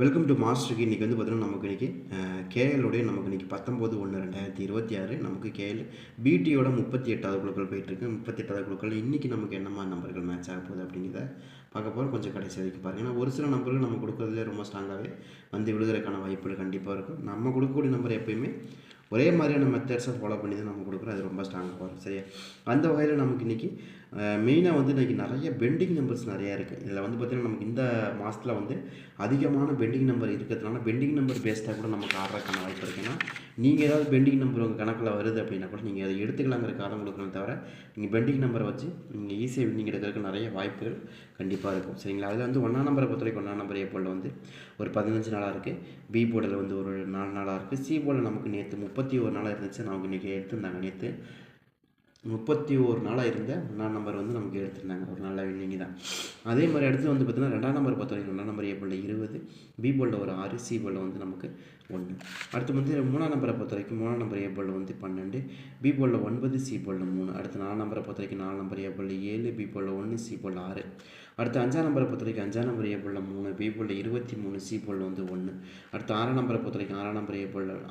Welcome to மாஸ்டருக்கு இன்றைக்கி வந்து பார்த்தீங்கன்னா நமக்கு இன்றைக்கி கேஎலுடைய நமக்கு இன்றைக்கி பத்தொம்போது ஒன்று ரெண்டாயிரத்தி இருபத்தி ஆறு நமக்கு கேஎல் பிடியோட முப்பத்தி எட்டாவது குழுக்கள் போயிட்டுருக்கு. முப்பத்தி எட்டாவது குழுக்கள் இன்றைக்கி நமக்கு என்ன மாதிரி நம்பர்கள் மேட்ச் ஆக போகுது அப்படிங்கிறத பார்க்க போகிறோம் கொஞ்சம் கடைசி வரைக்கும் பாருங்கள் ஏன்னா ஒரு சில நம்பர்கள் நம்ம கொடுக்குறதுலே ரொம்ப ஸ்ட்ராங்காகவே வந்து விழுதுறதுக்கான வாய்ப்புகள் கண்டிப்பாக இருக்கும். நம்ம கொடுக்கக்கூடிய நம்பர் எப்பயுமே ஒரே மாதிரியான மெத்தட்ஸை ஃபாலோ பண்ணி தான் நம்ம கொடுக்குறோம். அது ரொம்ப ஸ்ட்ராங்காக வரும் சரியா? அந்த வகையில் நமக்கு இன்றைக்கி மெயினாக வந்து இன்றைக்கி நிறைய பெண்டிங் நம்பர்ஸ் நிறையா இருக்குது இதில் வந்து பார்த்திங்கன்னா நமக்கு இந்த மாதத்தில் வந்து அதிகமான பெண்டிங் நம்பர் இருக்கிறதுனால பெண்டிங் நம்பர் பேஸ்டாக கூட நமக்கு ஆடுறதுக்கான வாய்ப்பு இருக்குன்னா நீங்கள் ஏதாவது பெண்டிங் நம்பர் உங்கள் கணக்கில் வருது அப்படின்னா கூட நீங்கள் அதை எடுத்துக்கலாங்கிற காலம் கொடுக்கணும் தவிர நீங்கள் பெண்டிங் நம்பரை வச்சு நீங்கள் ஈஸியாக வின்னிங் எடுக்கிறதுக்கு நிறைய வாய்ப்புகள் கண்டிப்பாக இருக்கும். சரிங்களா? அதில் வந்து ஒன்றாம் நம்பரை பொறுத்த வரைக்கும் ஒன்றாம் நம்பர் ஏ போர்டில் வந்து ஒரு பதினஞ்சு நாளாக இருக்குது பி போர்டில் வந்து ஒரு நாலு நாளாக இருக்குது சி போர்டில் நமக்கு நேற்று முப்பத்தி ஒரு நாளாக இருந்துச்சு. நமக்கு இன்றைக்கி எடுத்திருந்தாங்க. நேற்று முப்பத்தி ஒரு நாளாக இருந்த ஒன்றாம் நம்பர் வந்து நமக்கு எடுத்திருந்தாங்க. ஒரு நல்ல வின்னிங் தான். அதே மாதிரி அடுத்து வந்து பார்த்திங்கன்னா ரெண்டாம் நம்பர் பொறுத்த வரைக்கும் ரெண்டாம் நம்பர் ஏ போலில் இருபது பி போலில் ஒரு ஆறு சி போலில் வந்து நமக்கு ஒன்று. அடுத்து வந்து மூணாம் நம்பரை பொறுத்த வரைக்கும் மூணாம் நம்பர் ஏ போலில் வந்து பன்னெண்டு பி போலில் ஒன்பது சி போலில் மூணு. அடுத்து நாலாம் நம்பரை பொறுத்த வரைக்கும் நாலு நம்பர் ஏ போலில் ஏழு பி போலில் ஒன்று சி போலில் ஆறு. அடுத்து அஞ்சாம் நம்பரை பொறுத்த வரைக்கும் அஞ்சாம் நம்பர் ஏ மூணு பி இருபத்தி மூணு சி வந்து ஒன்று. அடுத்து ஆறாம் நம்பரை பொறுத்த வரைக்கும் ஆறாம் நம்பர் ஏ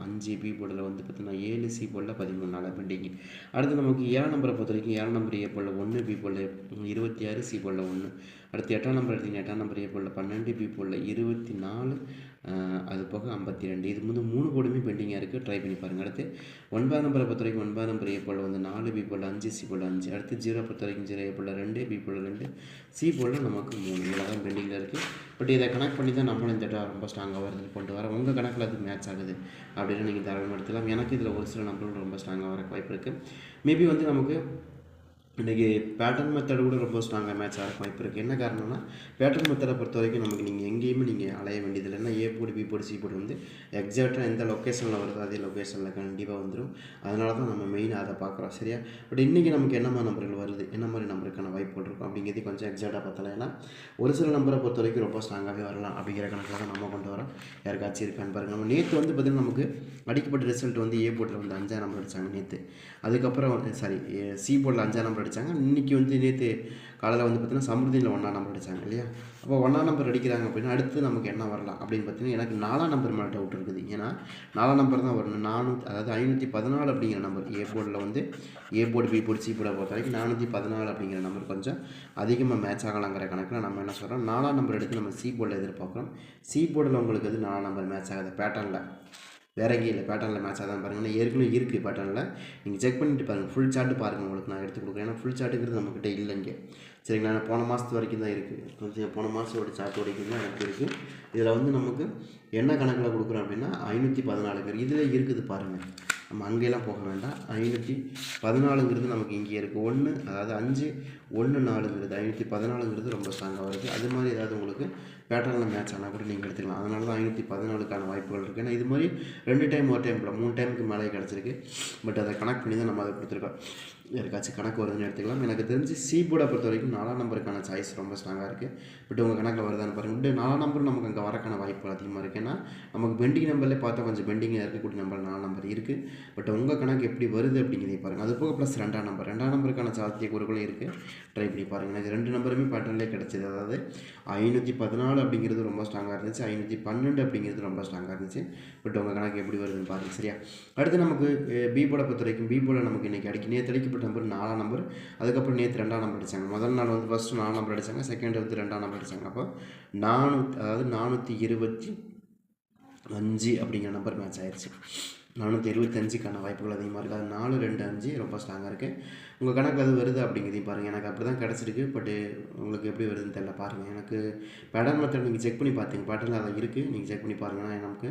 அஞ்சு பி போலில் வந்து பார்த்திங்கன்னா ஏழு சி போலில் பதிமூணு நாளாக பெண்டிங் அடுத்து நமக்கு ஏழாம் நம்பரை பொறுத்த வரைக்கும் ஏழாம் நம்பர் ஏ ஒன்று பி போலில் இருபத்தி ஆறு சி போலில் ஒன்று. அடுத்து எட்டாம் நம்பர் எடுத்தீங்கன்னா எட்டாம் நம்பர் ஏ பன்னெண்டு பி போலில் இருபத்தி நாலு அது போக ஐம்பத்தி ரெண்டு. இது வந்து மூணு போர்டுமே பெண்டிங்காக இருக்குது ட்ரை பண்ணி பாருங்கள் அடுத்து ஒன்பதாம் நம்பரை பொறுத்த வரைக்கும் ஒன்பதாம் நம்பர் ஏ போல் வந்து நாலு பி போல் அஞ்சு சி போல் அஞ்சு. அடுத்து ஜீரோ பொறுத்த வரைக்கும் ஜீரோ ஏ போல் ரெண்டு பி போல் ரெண்டு. சி போல் நமக்கு மூணு. இதில் தான் பெண்டிங்கில் இருக்குது பட் இதை கனெக்ட் பண்ணி தான் நம்மளும் இந்த டா ரொம்ப ஸ்ட்ராங்காக வருது கொண்டு வர. உங்கள் கணக்கில் அது மேட்ச் ஆகுது அப்படின்னு நீங்கள் தாராளமாக எடுத்துக்கலாம். எனக்கு இதில் ஒரு சில நம்பர்கள் ரொம்ப ஸ்ட்ராங்காக வர வாய்ப்பு இருக்குது மேபி வந்து நமக்கு இன்றைக்கி பேட்டர்ன் மெத்தட் கூட ரொம்ப ஸ்ட்ராங்காக மேட்ச் இருக்கும் வாய்ப்பு இருக்குது என்ன காரணம்னா பேட்டர்ன் மெத்தடை பொறுத்த வரைக்கும் நமக்கு நீங்கள் எங்கேயுமே நீங்கள் அலைய வேண்டியதில்லை. ஏன்னா ஏ போடு பி போடு சி போடு வந்து எக்ஸாக்டாக எந்த லொக்கேஷனில் வருதோ அதே லொக்கேஷனில் கண்டிப்பாக வந்துடும் அதனால தான் நம்ம மெயினாக அதை பார்க்குறோம். சரியா? பட் இன்றைக்கி நமக்கு என்ன மாதிரி நம்பர்கள் வருது? என்ன மாதிரி நம்பருக்கான வாய்ப்புகள் இருக்கும்? அப்படிங்கிறது கொஞ்சம் எக்ஸாக்டாக பார்த்தலாம் ஏன்னா ஒரு சில நம்பரை பொறுத்த வரைக்கும் ரொம்ப ஸ்ட்ராங்காகவே வரலாம் அப்படிங்கிற கணக்கில் தான் நம்ம கொண்டு வரோம். யாருக்காச்சும் இருக்கான்னு பாருங்கள் நம்ம நேற்று வந்து பார்த்திங்கன்னா நமக்கு அடிக்கப்பட்ட ரிசல்ட் வந்து ஏ போட்டில் வந்து அஞ்சாம் நம்பர் அடித்தாங்க நேற்று அதுக்கப்புறம் சாரி சி போட்டில் அஞ்சாம் நம்பர் அடித்தாங்க இன்றைக்கி வந்து நேற்று காலையில் வந்து பார்த்திங்கன்னா சமிருதியில் ஒன்றாம் நம்பர் அடித்தாங்க இல்லையா? அப்போ ஒன்றாம் நம்பர் அடிக்கிறாங்க அப்படின்னா அடுத்து நமக்கு என்ன வரலாம் அப்படின்னு பார்த்தீங்கன்னா எனக்கு நாலாம் நம்பர் மேலே டவுட் இருக்குது. ஏன்னா நாலாம் நம்பர் தான் வரணும். நானூற்றி அதாவது ஐநூற்றி பதினாலு அப்படிங்கிற நம்பர். ஏ போர்டில் வந்து A board B board C போர்டை பொறுத்த வரைக்கும் நானூற்றி பதினாலு அப்படிங்கிற நம்பர் கொஞ்சம் அதிகமாக மேட்ச் ஆகலாங்கிற கணக்கில் நம்ம என்ன சொல்கிறோம் நாலாம் நம்பர் எடுத்து நம்ம சி போர்டில் எதிர்பார்க்குறோம். சி போர்டில் உங்களுக்கு அது நாலாம் நம்பர் மேட்ச் ஆகாத? பேட்டர்னில் வேற எங்கேயும் இல்லை. பேட்டர்னில் மேட்ச் ஆதான் பாருங்கள் ஏற்கனவே இருக்குது பேட்டர்னில் நீங்கள் செக் பண்ணிட்டு பாருங்கள் ஃபுல் சார்ட்டு பாருங்கள் உங்களுக்கு நான் எடுத்து கொடுக்குறேன். ஏன்னா ஃபுல் சார்ட்டுங்கிறது நம்மக்கிட்ட இல்லை இங்கே. சரிங்களா? நான் போன மாதத்து வரைக்கும் தான் இருக்குது கொஞ்சம் போன மாதத்தோட சார்ட் வரைக்கும் தான் எனக்கு இருக்குது இதில் வந்து நமக்கு என்ன கணக்கில் கொடுக்குறோம் அப்படின்னா ஐநூற்றி பதினாலு பேர். இதில் இருக்குது பாருங்கள் நம்ம அங்கேயெல்லாம் போக வேண்டாம். ஐநூற்றி பதினாலுங்கிறது நமக்கு இங்கே இருக்குது ஒன்று அதாவது அஞ்சு ஒன்று நாலுங்கிறது. ஐநூற்றி பதினாலுங்கிறது ரொம்ப ஸ்ட்ராங்காக வருது. அது மாதிரி ஏதாவது உங்களுக்கு பேட்டர்னில் மேட்ச் ஆனால் கூட நீங்கள் எடுத்துக்கலாம். அதனால தான் ஐநூற்றி பதினாலுக்கான வாய்ப்புகள் இருக்குது ஏன்னா இது மாதிரி ரெண்டு டைம் ஒரு டைம் மூணு டைமுக்கு மேலே கிடச்சிருக்கு. பட் அதை கனெக்ட் பண்ணி தான் நம்ம அதை கொடுத்துருக்கோம். யாருக்காச்சும் கணக்கு வருதுன்னு எடுத்துக்கலாம். எனக்கு தெரிஞ்சு சீபோர்டை பொறுத்த வரைக்கும் நாலாம் நம்பருக்கான சாய்ஸ் ரொம்ப ஸ்ட்ராங்காக இருக்குது பட் உங்கள் கணக்கில் வருதான்னு பாருங்கள் இப்படி நாலாம் நம்பர் நமக்கு அங்கே வரக்கான வாய்ப்பு அதிகமாக இருக்குது ஏன்னா நமக்கு பெண்டிங் நம்பர்லேயே பார்த்தா கொஞ்சம் பெண்டிங்காக இருக்கக்கூடிய நம்பர் நாலாம் நம்பர் இருக்குது பட் உங்கள் கணக்கு எப்படி வருது அப்படிங்கிறதை பாருங்கள் அது போக ப்ளஸ் ரெண்டாம் நம்பர் ரெண்டாம் நம்பருக்கான சாத்திய கூறுகளும் இருக்குது ட்ரை பண்ணி பாருங்கள் எனக்கு ரெண்டு நம்பருமே பேட்டர்ன்லேயே கிடச்சிது. அதாவது ஐநூற்றி பதினாலு அப்படிங்கிறது ரொம்ப ஸ்ட்ராங்காக இருந்துச்சு. ஐநூற்றி பன்னெண்டு அப்படிங்கிறது ரொம்ப ஸ்ட்ராங்காக இருந்துச்சு. பட் உங்கள் கணக்கு எப்படி வருதுன்னு பாருங்கள் சரியா? அடுத்து நமக்கு பீபோட பொறுத்த வரைக்கும் பீபோட நமக்கு இன்றைக்கி அடிக்க நேற்று அடிக்கப்பட்ட நம்பர் நாலாம் நம்பர் அதுக்கப்புறம் நேற்று ரெண்டாம் நம்பர் அடித்தாங்க முதல் நாள் வந்து ஃபஸ்ட்டு நாலாம் நம்பர் அடித்தாங்க செகண்ட் வந்து ரெண்டாம் நம்பர் அடித்தாங்க அப்போ நானூற்றி அதாவது நானூற்றி இருபத்தி அஞ்சு அப்படிங்கிற நம்பர் மேட்ச் ஆயிடுச்சு நானூற்றி இருபத்தஞ்சுக்கான வாய்ப்புகள் அதிகமாக இருக்குது அது நாலு ரெண்டு அஞ்சு ரொம்ப ஸ்ட்ராங்காக இருக்குது உங்கள் கணக்கு அது வருது அப்படிங்கிறதையும் பாருங்கள் எனக்கு அப்படி தான் கிடச்சிருக்கு. பட்டு உங்களுக்கு எப்படி வருதுன்னு தெரியல. பாருங்கள் எனக்கு பேட்டர்ன் மெத்தட் நீங்கள் செக் பண்ணி பார்த்தீங்க பேட்டர்னில் அதை இருக்குது நீங்கள் செக் பண்ணி பாருங்கன்னா நமக்கு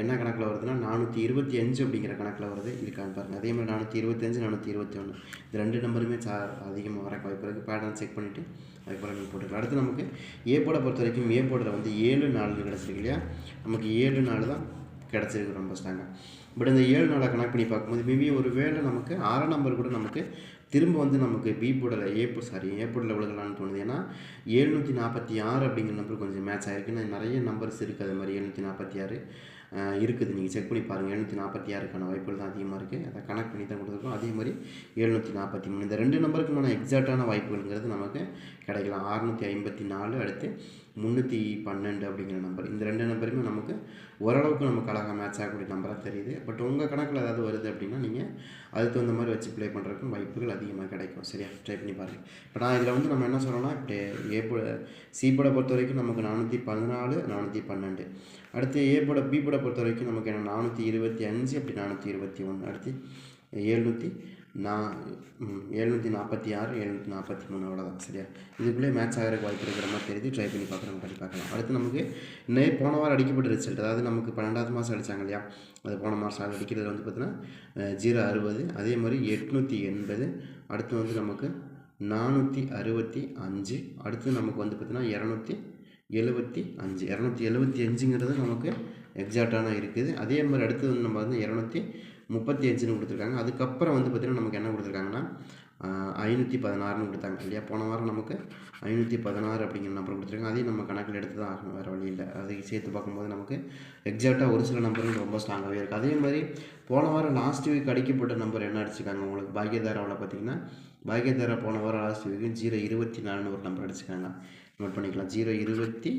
என்ன கணக்கில் வருதுன்னா நானூற்றி இருபத்தி அஞ்சு அப்படிங்கிற கணக்கில் வருது. இருக்கான்னு பாருங்கள் அதே மாதிரி நானூற்றி இருபத்தஞ்சு நானூற்றி இருபத்தி ஒன்று இது ரெண்டு நம்பருமே சா அதிகமாக வர வாய்ப்பு இருக்குது பேட்டர்ன் செக் பண்ணிவிட்டு அதுக்கப்புறம் நீங்கள் போட்டுக்கலாம். அடுத்து நமக்கு ஏ போட பொறுத்த வரைக்கும் ஏ போர்டில் வந்து ஏழு நாலு கிடச்சிருக்கு இல்லையா? நமக்கு ஏழு நாலு தான் கிடச்சிருக்கு ரொம்ப ஸ்ட்ராங்காக பட் இந்த ஏழு நாளாக கனெக்ட் பண்ணி பார்க்கும்போது மேபி ஒரு வேளை நமக்கு ஆறாம் நம்பர் கூட நமக்கு திரும்ப வந்து நமக்கு பி போர்டில் ஏ போ சாரி ஏ போர்டில் விழுகலான்னு தோணுது. ஏன்னா ஏழ்நூற்றி நாற்பத்தி ஆறு அப்படிங்கிற நம்பர் கொஞ்சம் மேட்ச் ஆகிருக்கு நிறைய நம்பர்ஸ் இருக்குது அது மாதிரி எழுநூற்றி நாற்பத்தி ஆறு இருக்குது. நீங்கள் செக் பண்ணி பாருங்கள் எழுநூற்றி நாற்பத்தி ஆறுக்கான வாய்ப்புகள் தான் அதிகமாக இருக்குது அதை கனெக்ட் பண்ணி தான் கொடுத்துருக்கோம். அதே மாதிரி எழுநூற்றி நாற்பத்தி மூணு. இந்த ரெண்டு நம்பருக்குமான எக்ஸாக்டான வாய்ப்புகள்ங்கிறது நமக்கு கிடைக்கலாம். அறுநூற்றி ஐம்பத்தி நாலு அடுத்து முந்நூற்றி பன்னெண்டு அப்படிங்கிற நம்பர் இந்த ரெண்டு நம்பருமே நமக்கு ஓரளவுக்கு நமக்கு அழகாக மேட்ச் ஆகக்கூடிய நம்பராக தெரியுது. பட் உங்கள் கணக்கில் ஏதாவது வருது அப்படின்னா நீங்கள் அதுக்கு தகுந்த மாதிரி வச்சு ப்ளே பண்ணுறதுக்கும் வாய்ப்புகள் அதிகமாக கிடைக்கும். சரியா? ட்ரை பண்ணி பாருங்கள் இப்போ நான் இதில் வந்து நம்ம என்ன சொல்லணும்னா இப்போ ஏ போட சி போட பொறுத்த வரைக்கும் நமக்கு நானூற்றி பதினாலு நானூற்றி பன்னெண்டு. அடுத்து ஏ போட பி போட பொறுத்த வரைக்கும் நமக்கு என்ன நானூற்றி இருபத்தி அஞ்சு அப்படி நானூற்றி இருபத்தி ஒன்று அடுத்து எழுநூற்றி நான் எழுநூற்றி நாற்பத்தி ஆறு எழுநூற்றி நாற்பத்தி மூணு அவ்வளோதான் சரியா? இதுக்குள்ளே மேட்ச் ஆகிறதுக்கு வாய்ப்பு இருக்கிற மாதிரி தெரியுது. ட்ரை பண்ணி பார்க்குறோம் பண்ணி பார்க்கலாம். அடுத்து நமக்கு நே போன வாரம் அடிக்கப்பட்ட ரிசல்ட் அதாவது நமக்கு பன்னெண்டாவது மாதம் அடித்தாங்க இல்லையா? அது போன மாதம் அது அடிக்கிறது வந்து பார்த்தீங்கன்னா ஜீரோ அறுபது அதே மாதிரி எட்நூற்றி எண்பது அடுத்து வந்து நமக்கு நானூற்றி அறுபத்தி அஞ்சு அடுத்து நமக்கு வந்து பார்த்திங்கன்னா இரநூத்தி எழுபத்தி அஞ்சு. இரநூத்தி எழுபத்தி அஞ்சுங்கிறது நமக்கு எக்ஸாக்டான இருக்குது. அதே மாதிரி அடுத்தது வந்து நம்ம வந்து இரநூத்தி முப்பத்தி அஞ்சுன்னு கொடுத்துருக்காங்க. அதுக்கப்புறம் வந்து பார்த்திங்கன்னா நமக்கு என்ன கொடுத்துருக்காங்கன்னா ஐநூற்றி பதினாறுன்னு கொடுத்தாங்க இல்லையா? போன வாரம் நமக்கு ஐநூற்றி பதினாறு அப்படிங்கிற நம்பர் கொடுத்துருக்காங்க. அதையும் நம்ம கணக்கில் எடுத்து தான் ஆகணும். வேறு வழி இல்லை. அதை சேர்த்து பார்க்கும்போது நமக்கு எக்ஸாக்டாக ஒரு சில நம்பர்கள் ரொம்ப ஸ்ட்ராங்காகவே இருக்குது அதே மாதிரி போன வாரம் லாஸ்ட் வீக் அடிக்கப்பட்ட நம்பர் என்ன அடிச்சிருக்காங்க? உங்களுக்கு பாக்கியதாராவில் பார்த்தீங்கன்னா பாக்கியதாரா போன வாரம் லாஸ்ட் வீக்கு ஜீரோ இருபத்தி நாலுன்னு ஒரு நம்பர் அடிச்சிருக்காங்க. நோட் பண்ணிக்கலாம். ஜீரோ இருபத்தி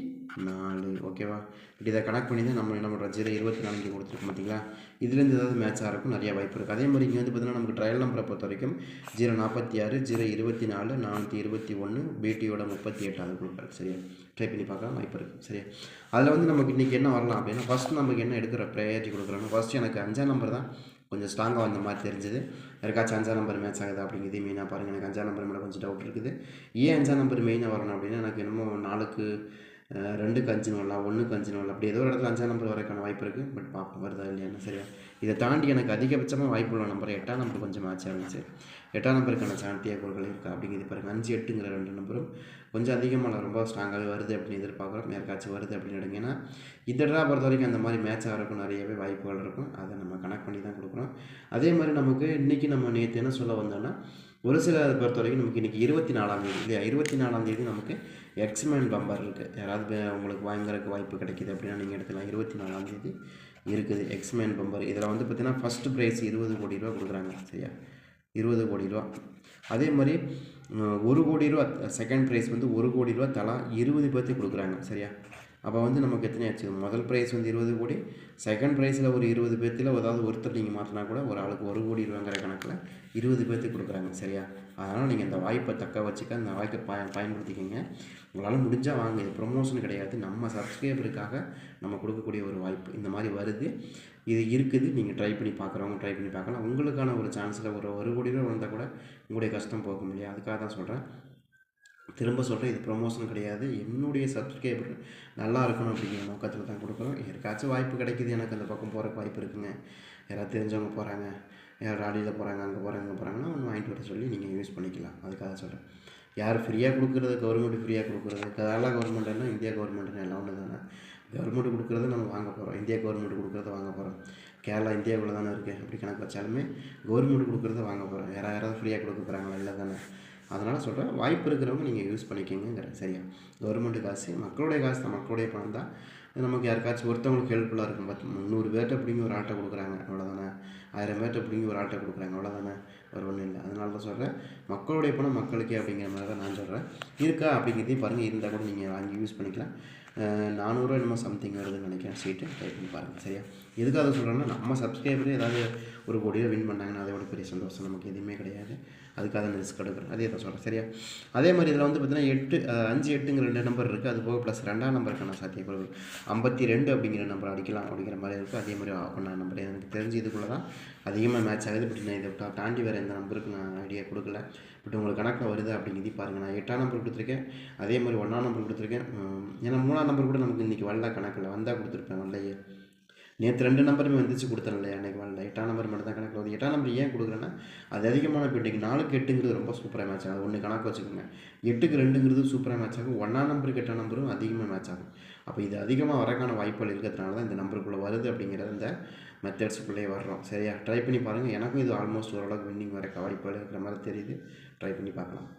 நாலு. ஓகேவா இப்படி இதை கனெக்ட் பண்ணி தான் நம்ம என்ன பண்ணுறோம் ஜீரோ இருபத்தி நாலு இங்கே கொடுத்துருக்கோம் பார்த்தீங்களா இதுலேருந்து ஏதாவது மேட்ச் ஆகிறக்கும் நிறையா வாய்ப்பு இருக்குது அதே மாதிரி இங்கே வந்து பார்த்தீங்கன்னா நமக்கு ட்ரையல் நம்பரை பொறுத்த வரைக்கும் ஜீரோ நாற்பத்தி ஆறு ஜீரோ இருபத்தி நாலு நானூற்றி இருபத்தி ஒன்று பிடியோட முப்பத்தி எட்டாவது குழுக்கள் சரியா? ட்ரை பண்ணி பார்க்கலாம். வாய்ப்பு இருக்குது சரியா? அதில் வந்து நமக்கு இன்றைக்கி என்ன வரலாம் அப்படின்னா ஃபஸ்ட் நமக்கு என்ன எடுக்கிற ப்ரையாரிட்டி கொடுக்குறோன்னா ஃபஸ்ட் எனக்கு அஞ்சாம் நம்பர் தான் கொஞ்சம் ஸ்ட்ராங்காக வந்த மாதிரி தெரிஞ்சுது. யாருக்காச்சும் அஞ்சாம் நம்பர் மேட்ச் ஆகுதா அப்படிங்கிறது மெயினாக பாருங்கள் எனக்கு அஞ்சாம் நம்பர் மேலே கொஞ்சம் டவுட் இருக்குது. ஏன் அஞ்சாம் நம்பர் மெயினாக வரணும் அப்படின்னா எனக்கு என்னமோ நாளுக்கு ரெண்டு ரெண்டுக்கு அஞ்சு வரலாம் ஒன்றுக்கு அஞ்சு வரலாம் அப்படி ஏதோ ஒரு இடத்துல அஞ்சாம் நம்பர் வரக்கான வாய்ப்பு இருக்குது பட் பார்ப்போம் வருதா இல்லையான்னு சரியா. இதை தாண்டி எனக்கு அதிகபட்சமாக வாய்ப்பு உள்ள நம்பர் எட்டாம் நம்பர் கொஞ்சம் மேட்ச் ஆகிடுச்சு எட்டாம் நம்பருக்கான சாத்தியக்கூறுகள் இருக்கா அப்படிங்கிறது பாருங்கள் அஞ்சு எட்டுங்கிற ரெண்டு நம்பரும் கொஞ்சம் அதிகமாக ரொம்ப ஸ்ட்ராங்காகவே வருது அப்படின்னு எதிர்பார்க்குறோம். யாருக்காச்சும் வருது அப்படின்னு எடுங்க இந்த ட்ரா பொறுத்த வரைக்கும் அந்த மாதிரி மேட்ச் ஆகிறக்கும் நிறையவே வாய்ப்புகள் இருக்கும். அதை நம்ம கனெக்ட் பண்ணி தான் கொடுக்குறோம் அதே மாதிரி நமக்கு இன்றைக்கி நம்ம நேற்று என்ன சொல்ல வந்தோம்னா ஒரு சில பொறுத்த வரைக்கும் நமக்கு இன்றைக்கி இருபத்தி நாலாம் தேதி இல்லையா? இருபத்தி நாலாம் தேதி நமக்கு எக்ஸ்மேன் பம்பர் இருக்குது யாராவது உங்களுக்கு வாங்குறதுக்கு வாய்ப்பு கிடைக்கிது அப்படின்னா நீங்கள் எடுத்துக்கலாம். இருபத்தி நாலாம் தேதி இருக்குது எக்ஸ்மேன் பம்பர் இதில் வந்து பார்த்திங்கன்னா ஃபஸ்ட் ப்ரைஸ் இருபது கோடி ரூபா கொடுக்குறாங்க சரியா? இருபது கோடி ரூபா அதே மாதிரி ஒரு கோடி ரூபா செகண்ட் ப்ரைஸ் வந்து ஒரு கோடி ரூபா தலா இருபது பேர்த்துக்கு கொடுக்குறாங்க சரியா? அப்போ வந்து நமக்கு எத்தனை ஆச்சு? முதல் ப்ரைஸ் வந்து இருபது கோடி. செகண்ட் ப்ரைஸில் ஒரு இருபது பேர்த்தில் ஏதாவது ஒருத்தர் நீங்கள் மாற்றினா கூட ஒரு ஆளுக்கு ஒரு கோடி ரூபாங்கிற கணக்கில் இருபது பேர்த்துக்கு கொடுக்குறாங்க சரியா? அதனால் நீங்கள் இந்த வாய்ப்பை தக்க வச்சுக்க அந்த வாய்ப்பை பய பயன்படுத்திக்கிங்க. உங்களால் முடிஞ்சால் வாங்க. இது ப்ரொமோஷன் கிடையாது. நம்ம சப்ஸ்கிரைபருக்காக நம்ம கொடுக்கக்கூடிய ஒரு வாய்ப்பு இந்த மாதிரி வருது. இது இருக்குது. நீங்கள் ட்ரை பண்ணி பார்க்குறவங்க ட்ரை பண்ணி பார்க்கலாம் உங்களுக்கான ஒரு சான்ஸில் ஒரு ஒரு கோடி ரூபா வந்தால் கூட உங்களுடைய கஷ்டம் போக முடியாது அதுக்காக தான் சொல்கிறேன் திரும்ப சொல்கிறேன் இது ப்ரொமோஷன் கிடையாது. என்னுடைய சப்ஸ்கிரைபர் நல்லா இருக்கணும் அப்படிங்கிற நோக்கத்தில் தான் கொடுக்குறோம் யாருக்காச்சும் வாய்ப்பு கிடைக்குது எனக்கு அந்த பக்கம் போகிறக்கு வாய்ப்பு இருக்குங்க. யாராவது தெரிஞ்சவங்க போகிறாங்க யார் ராலியில் போகிறாங்க அங்கே போகிறாங்க அங்கே போகிறாங்கன்னா ஒன்று வாங்கிட்டு வர சொல்லி நீங்கள் யூஸ் பண்ணிக்கலாம். அதுக்காக சொல்கிறேன் யார் ஃப்ரீயாக கொடுக்குறது கவர்மெண்ட் ஃப்ரீயாக கொடுக்குறது கேரளா கவர்மெண்ட்னா இந்தியா கவர்மெண்ட்னு எல்லாம் ஒன்று தானே கவர்மெண்ட் கொடுக்குறத நம்ம வாங்க போகிறோம் இந்தியா கவர்மெண்ட் கொடுக்குறத வாங்க போகிறோம் கேரளா இந்தியாவில் தானே இருக்குது அப்படி கணக்கு வச்சாலுமே கவர்மெண்ட் கொடுக்குறத வாங்க போகிறோம் யாராவது ஃப்ரீயாக கொடுக்க போகிறாங்களா இல்லை தானே அதனால் சொல்கிறேன் வாய்ப்பு இருக்கிறவங்க நீங்கள் யூஸ் பண்ணிக்கோங்கிறேன் சரியா? கவர்மெண்ட்டு காசு மக்களுடைய காசு தான் மக்களுடைய பணம் தான். நமக்கு யாருக்காச்சும் ஒருத்தவங்களுக்கு ஹெல்ப்ஃபுல்லாக இருக்கும். பார்த்து முந்நூறு பேர்ட்ட பிடிங்கி ஒரு ஆட்டை கொடுக்குறாங்க அவ்வளோதானே ஆயிரம் பேர்ட்ட பிடிங்கி ஒரு ஆட்டை கொடுக்குறாங்க அவ்வளோதானே ஒரு ஒன்றும் இல்லை. அதனால தான் சொல்கிறேன் மக்களுடைய பணம் மக்களுக்கே அப்படிங்கிற மாதிரி தான் நான் சொல்கிறேன் இருக்கா அப்படிங்கிறதையும் பாருங்கள் இருந்தால் கூட நீங்கள் வாங்கி யூஸ் பண்ணிக்கலாம். அஹ் நானூறுரூவா என்னமோ சம்திங் வருதுன்னு நினைக்கிறேன். சீட்டு டைப் பண்ணி பாருங்கள் சரியா? எதுக்காக சொல்கிறேன்னா நம்ம சப்ஸ்கிரைபரே ஏதாவது ஒரு கோடியோ வின் பண்ணாங்கன்னா அதை விட பெரிய சந்தோஷம் நமக்கு எதுவுமே கிடையாது. அதுக்காக அந்த ரிஸ்க் எடுக்கிறோம் அதே தான் சொல்கிறேன் சரியா? அதே மாதிரி இதில் வந்து பார்த்தீங்கன்னா எட்டு அஞ்சு எட்டுங்கிற ரெண்டு நம்பர் இருக்குது அது போக ப்ளஸ் ரெண்டாம் நம்பருக்கான சாத்தியக்குழு ஐம்பத்தி ரெண்டு அப்படிங்கிற நம்பர் அடிக்கலாம் அப்படிங்கிற மாதிரி இருக்குது அதே மாதிரி ஒன்றாம் நம்பர் எனக்கு தெரிஞ்சு இதுக்குள்ளே தான் அதிகமாக மேட்ச் ஆகுது. பட் நான் இதை தாண்டி வேறு எந்த நம்பருக்கு நான் ஐடியா கொடுக்கல. பட் உங்களுக்கு கணக்கில் வருது அப்படிங்கிறது பாருங்கள் நான் எட்டாம் நம்பர் கொடுத்துருக்கேன். அதே மாதிரி ஒன்றாம் நம்பர் கொடுத்துருக்கேன். ஏன்னா மூணாம் நம்பர் கூட நமக்கு இன்றைக்கி வரல கணக்கில் வந்தால் கொடுத்துருப்பேன் வரலையே நேற்று ரெண்டு நம்பருமே வந்துச்சு கொடுத்தேன் இல்லையா அன்றைக்கி வரல எட்டாம் நம்பர் மட்டும் தான் கணக்கில் வந்து எட்டாம் நம்பர் ஏன் கொடுக்குறேன்னா அது அதிகமான பெட்டிங் நாலுக்கு எட்டுங்கிறது ரொம்ப சூப்பராக மேட்ச் ஆகும். ஒன்று கணக்கு வச்சுக்கோங்க. எட்டுக்கு ரெண்டுங்கிறது சூப்பராக மேட்ச் ஆகும். ஒன்றாம் நம்பருக்கு எட்டாம் நம்பரும் அதிகமாக மேட்ச் ஆகும். அப்போ இது அதிகமாக வரக்கான வாய்ப்புகள் இருக்கிறதுனால தான் இந்த நம்பருக்குள்ளே வருது அப்படிங்கிறது இந்த மெத்தட்ஸுக்குள்ளேயே வர்றோம். சரியா? ட்ரை பண்ணி பாருங்கள் எனக்கும் இது ஆல்மோஸ்ட் ஓரளவுக்கு வின்னிங் வர வாய்ப்புகள் இருக்கிற மாதிரி தெரியுது. ட்ரை பண்ணி பார்க்கலாம்.